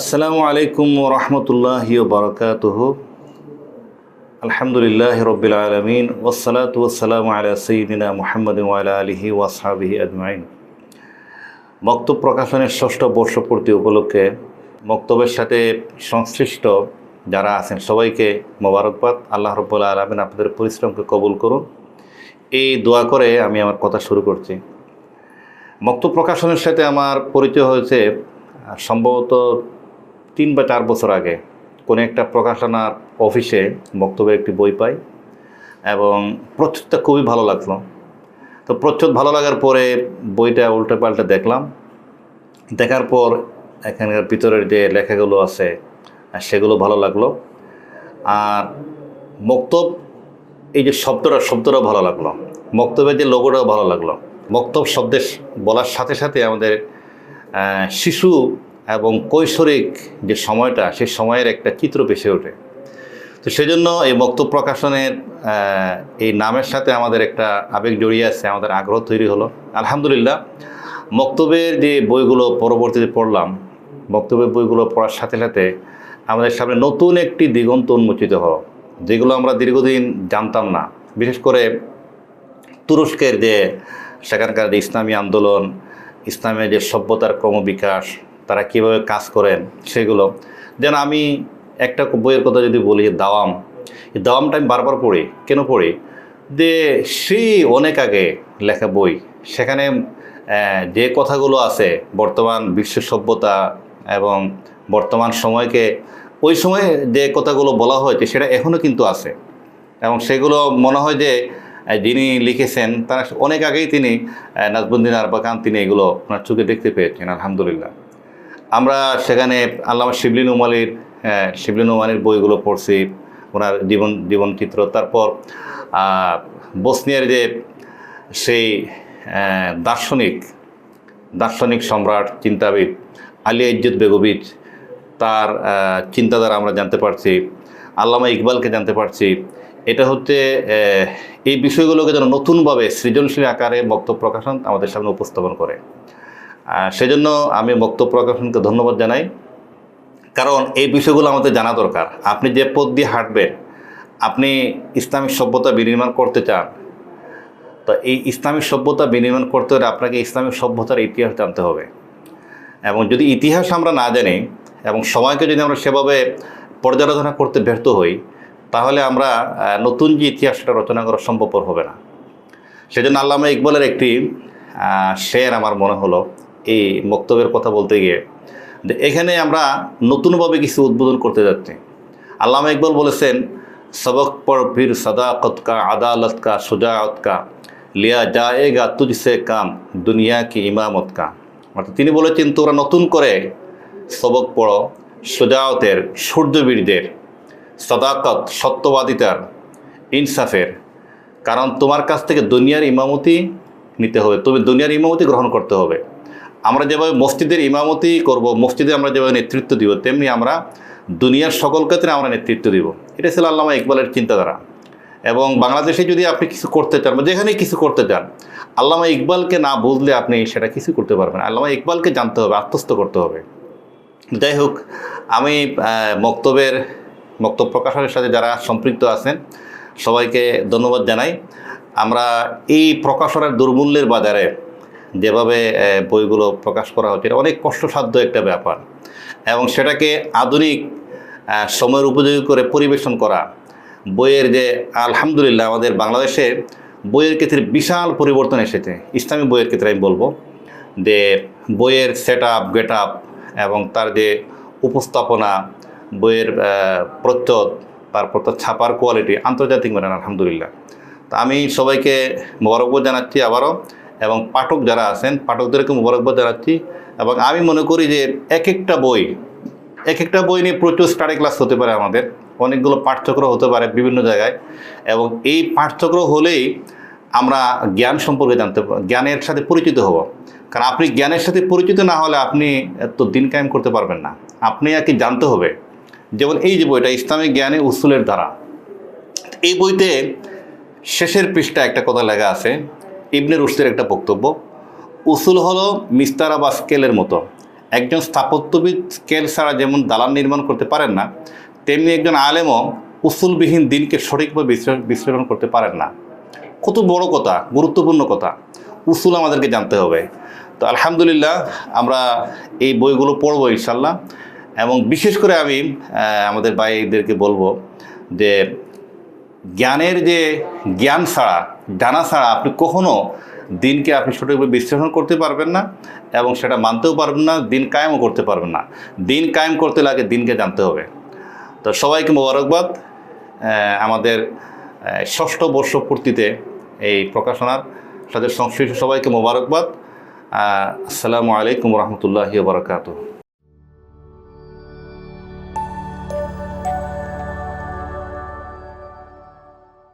আসসালামু আলাইকুম রহমতুল্লাহ বরকাতুহ। আলহামদুলিল্লাহ রবিল আলমিন ওসালাত ওসালাম আলা সঈদিনা মোহাম্মদ ওয়ালা আলহি ওয়াসাবিহি আজমাইন। বক্তব্য প্রকাশনের ষষ্ঠ বর্ষপূর্তি উপলক্ষে বক্তব্যের সাথে সংশ্লিষ্ট যারা আছেন সবাইকে মোবারকবাদ। আল্লাহ রব্বুল্লা আলমিন আপনাদের পরিশ্রমকে কবুল করুন। এই দোয়া করে আমি আমার কথা শুরু করছি। বক্তব্য প্রকাশনের সাথে আমার পরিচয় হয়েছে সম্ভবত তিন বা চার বছর আগে কোনো একটা প্রকাশনার অফিসে বক্তব্যের একটি বই পাই এবং প্রচ্ছদটা খুবই ভালো লাগল। তো প্রচ্ছদ ভালো লাগার পরে বইটা উল্টে পাল্টে দেখলাম। দেখার পর এখানকার ভিতরের যে লেখাগুলো আছে সেগুলো ভালো লাগল। আর মক্তব, এই যে শব্দটা, শব্দটাও ভালো লাগল। বক্তব্যের যে লোগোটাও ভালো লাগল। মক্তব শব্দের বলার সাথে সাথে আমাদের শিশু এবং কৈশোরিক যে সময়টা সেই সময়ের একটা চিত্র ভেসে ওঠে। তো সেজন্য এই বক্তব্য প্রকাশনের এই নামের সাথে আমাদের একটা আবেগ জড়িয়ে আছে, আমাদের আগ্রহ তৈরি হলো। আলহামদুলিল্লাহ, বক্তব্যের যে বইগুলো পরবর্তীতে পড়লাম, বক্তব্যের বইগুলো পড়ার সাথে সাথে আমাদের সামনে নতুন একটি দিগন্ত উন্মোচিত হলো, যেগুলো আমরা দীর্ঘদিন জানতাম না। বিশেষ করে তুরস্কের যে সেখানকার যে ইসলামী আন্দোলন, ইসলামের যে সভ্যতার ক্রমবিকাশ তারা কীভাবে কাজ করেন সেগুলো। যেন আমি একটা বইয়ের কথা যদি বলি, দাওয়াম। দাওয়ামটা আমি বারবার পড়ি। কেন পড়ি? যে সেই অনেক আগে লেখা বই, সেখানে যে কথাগুলো আছে, বর্তমান বিশ্ব সভ্যতা এবং বর্তমান সময়কে, ওই সময়ে যে কথাগুলো বলা হয়েছে, সেটা এখনও কিন্তু আছে। এবং সেগুলো মনে হয় যে যিনি লিখেছেন, তারা অনেক আগেই তিনি নাজবুদ্দিন আরবাকান, তিনি এগুলো ওনার চোখে দেখতে পেয়েছেন, আলহামদুলিল্লাহ। আমরা সেখানে আল্লামা শিবলিন উমালির হ্যাঁ, শিবলিন উমালির বইগুলো পড়ছি ওনার জীবন জীবনচিত্র। তারপর বসনিয়ার যে সেই দার্শনিক দার্শনিক সম্রাট চিন্তাবিদ আলিয়া ইজ্জত বেগবিজ তার চিন্তাধারা আমরা জানতে পারছি আল্লামা ইকবালকে জানতে পারছি। এটা হচ্ছে এই বিষয়গুলোকে যেন নতুনভাবে সৃজনশীল আকারে বক্তব্য প্রকাশন আমাদের সামনে উপস্থাপন করে। সেজন্য আমি বক্তব্য প্রকাশনকে ধন্যবাদ জানাই। কারণ এই বিষয়গুলো আমাদের জানা দরকার। আপনি যে পথ দিয়ে হাঁটবেন, আপনি ইসলামিক সভ্যতা বিনির্মাণ করতে চান, তো এই ইসলামিক সভ্যতা বিনির্মাণ করতে হলে আপনাকে ইসলামিক সভ্যতার ইতিহাস জানতে হবে। এবং যদি ইতিহাস আমরা না জানি এবং সময়কে যদি আমরা সেভাবে পর্যালোচনা করতে ব্যর্থ হই, তাহলে আমরা নতুন যে ইতিহাসটা রচনা করা সম্ভবপর হবে না। সেজন্য আল্লামা ইকবালের একটি শের আমার মনে হলো এই বক্তব্যের কথা বলতে গিয়ে যে এখানে আমরা নতুনভাবে কিছু উদ্বোধন করতে যাচ্ছি। আল্লামা ইকবাল বলেছেন, সবক পর ফির সদাকত কা, আদালত কা সুজাত কা, লিয়া যায়েগা তুজসে কাম, দুনিয়া কি ইমামত কা। অর্থাৎ তিনি বলেছেন, তোমরা নতুন করে সবক পড়ো সুজাওতের সূর্যবীরদের, সদাকত, সত্যবাদিতার, ইনসাফের, কারণ তোমার কাছ থেকে দুনিয়ার ইমামতি নিতে হবে, তুমি দুনিয়ার ইমামতি গ্রহণ করতে হবে। আমরা যেভাবে মসজিদের ইমামতি করব মসজিদে আমরা যেভাবে নেতৃত্ব দিব তেমনি আমরা দুনিয়ার সকল ক্ষেত্রে আমরা নেতৃত্ব দিব। এটা ছিল আল্লামা ইকবালের চিন্তাধারা। এবং বাংলাদেশে যদি আপনি কিছু করতে চান বা যেখানেই কিছু করতে চান আল্লামা ইকবালকে না বুঝলে আপনি সেটা কিছু করতে পারবেন আল্লামা ইকবালকে জানতে হবে আত্মস্থ করতে হবে। যাই হোক আমি আহ, বক্তব্যের বক্তব্য প্রকাশনের সাথে যারা সম্পৃক্ত আছেন সবাইকে ধন্যবাদ জানাই। আমরা এই প্রকাশনের দুর্মূল্যের বাজারে যেভাবে বইগুলো প্রকাশ করা হচ্ছে, এটা অনেক কষ্টসাধ্য একটা ব্যাপার। এবং সেটাকে আধুনিক সময়ের উপযোগী করে পরিবেশন করা, বইয়ের যে আলহামদুলিল্লাহ আমাদের বাংলাদেশে বইয়ের ক্ষেত্রে বিশাল পরিবর্তন এসেছে। ইসলামী বইয়ের ক্ষেত্রে আমি বলব যে, বইয়ের সেট আপ গেট আপ এবং তার যে উপস্থাপনা, বইয়ের প্রচ্ছদ তারপর তার ছাপার কোয়ালিটি আন্তর্জাতিক মানে আলহামদুলিল্লাহ। তা আমি সবাইকে মোবারকবাদ জানাচ্ছি আবারও। এবং পাঠক যারা আছেন, পাঠকদেরকে মোবারকবাদ জানাচ্ছি এবং আমি মনে করি যে এক একটা বই এক একটা বই নিয়ে প্রচুর স্টাডি ক্লাস হতে পারে আমাদের। অনেকগুলো পাঠচক্র হতে পারে বিভিন্ন জায়গায় এবং এই পাঠচক্র হলেই আমরা জ্ঞান সম্পর্কে জানতে জ্ঞানের সাথে পরিচিত হব। কারণ আপনি জ্ঞানের সাথে পরিচিত না হলে আপনি তো দিন কায়েম করতে পারবেন না। আপনি আর কি জানতে হবে। যেমন এই যে বইটা, ইসলামিক জ্ঞানে উসুলের দ্বারা। এই বইতে শেষের পৃষ্ঠা একটা কথা লেখা আছে ইবনে রুশদের একটা বক্তব্য। উসুল হলো মিস্তারা বা স্কেলের মতো। একজন স্থাপত্যবিদ স্কেল ছাড়া যেমন দালান নির্মাণ করতে পারেন না, তেমনি একজন আলেমও উসুলবিহীন দিনকে সঠিকভাবে বিশ্লেষণ- বিশ্লেষণ করতে পারেন না। কত বড় কথা, গুরুত্বপূর্ণ কথা। উসুল আমাদেরকে জানতে হবে। তো আলহামদুলিল্লাহ, আমরা এই বইগুলো পড়ব ইনশাল্লাহ এবং বিশেষ করে আমি আমাদের ভাইদেরকে বলব যে জ্ঞানের যে জ্ঞান ছাড়া জানা ছাড়া আপনি কখনো দিনকে আপনি সঠিকভাবে বিশ্লেষণ করতে পারবেন না এবং সেটা মানতেও পারবেন না, দিন কায়েমও করতে পারবেন না। দিন কায়েম করতে লাগে দিনকে জানতে হবে। তো সবাইকে মোবারকবাদ। আমাদের ষষ্ঠ বর্ষ পূর্তিতে এই প্রকাশনার সাথে সংশ্লিষ্ট সবাইকে মোবারকবাদ। আসসালামু আলাইকুম রহমতুল্লাহি বারকাতুহ।